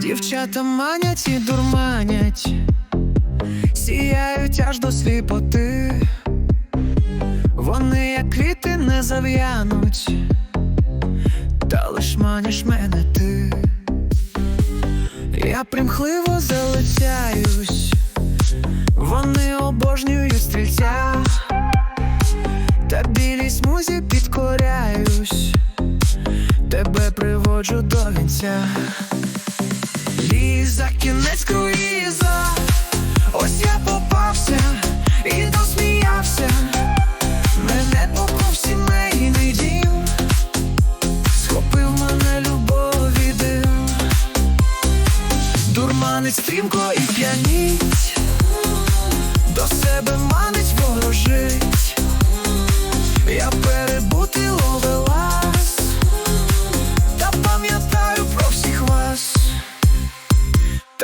Дівчата манять і дурманять, сіяють аж до сліпоти. Вони, як квіти, не зав'януть, та лиш маняш мене ти. Я примхливо залицяюсь, вони обожнюють стрільця, приводжу до вінця. Ліза, кінець круїза, ось я попався і досміявся. Мене покув сімейний дім, схопив мене любові дим, дурманить стрімко і п'яніть, до себе манить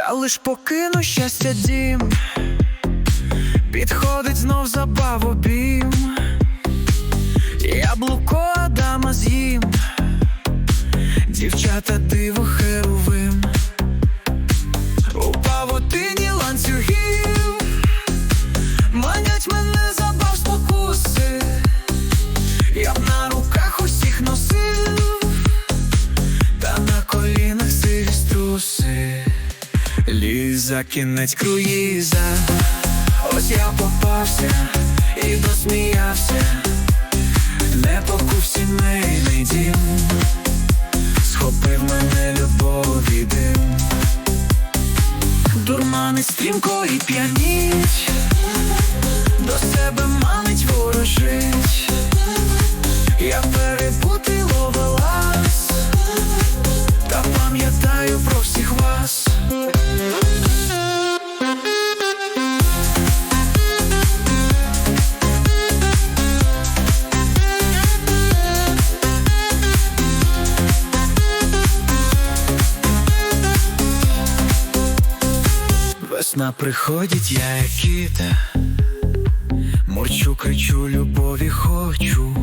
Та лиш покину щастя дім, підходить знов забав обім, яблуко Адама з'їм, дівчата диво херовим, Ліза, кінець круїза, ось я попався і досміявся, не покув сімейний дім, схопив мене любові дим, дурманить стрімко і п'яніть, до себе манить ворожить, я перепутий Весна приходить, я як кіт. Мурчу, кричу, любові хочу.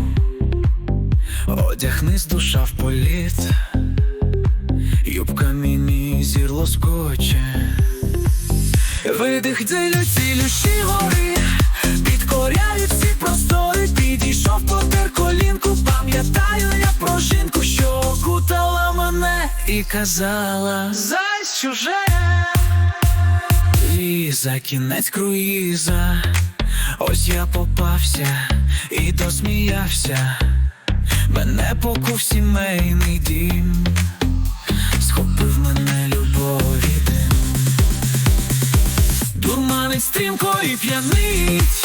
Одягнись душа в політ. Юбка міні зір лоскоче Видих дзелю цілющі гори. Підкоряють всі простори. Підійшов потер колінку. Пам'ятаю я про жінку, що окутала мене І казала Зась чуже Ліза, кінець круїза, ось я попався і досміявся, мене покув сімейний дім, схопив мене любові дим, дурманить стрімко і п'янить,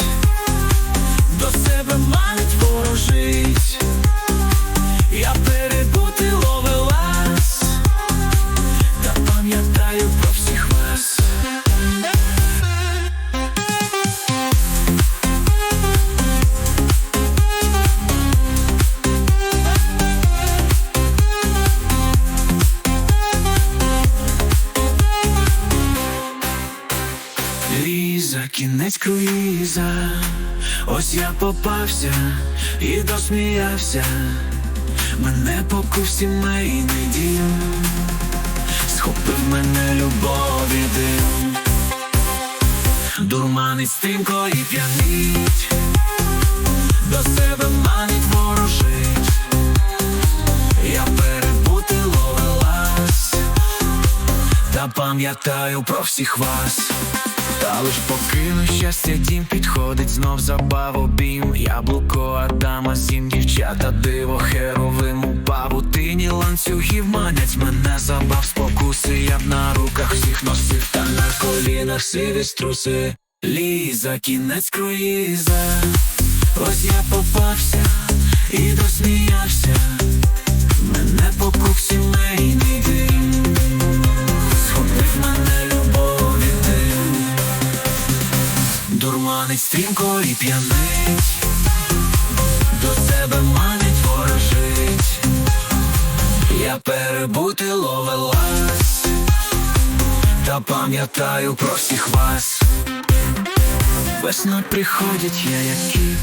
Ліза, кінець круїза, ось я попався і досміявся, мене покув сімейний дім, схопив мене любові дим, дурманить стрімко і п'янить, до себе манить ворожить, я перебути ловелас, та пам'ятаю про всіх вас. Та лиш покину щастя дім підходить знов забав обійм Яблуко Адама зім дівчата диво херовим у павутині ланцюгів манять мене забав. Спокуси Я б на руках всіх носив. Та на колінах сиві струси. Ліза, кінець круїза Ось я попався і досміявся стрімко і п'янить, до себе манить ворожить, я перебути ловелась, та пам'ятаю про всіх вас. Весна приходить, я як кіт,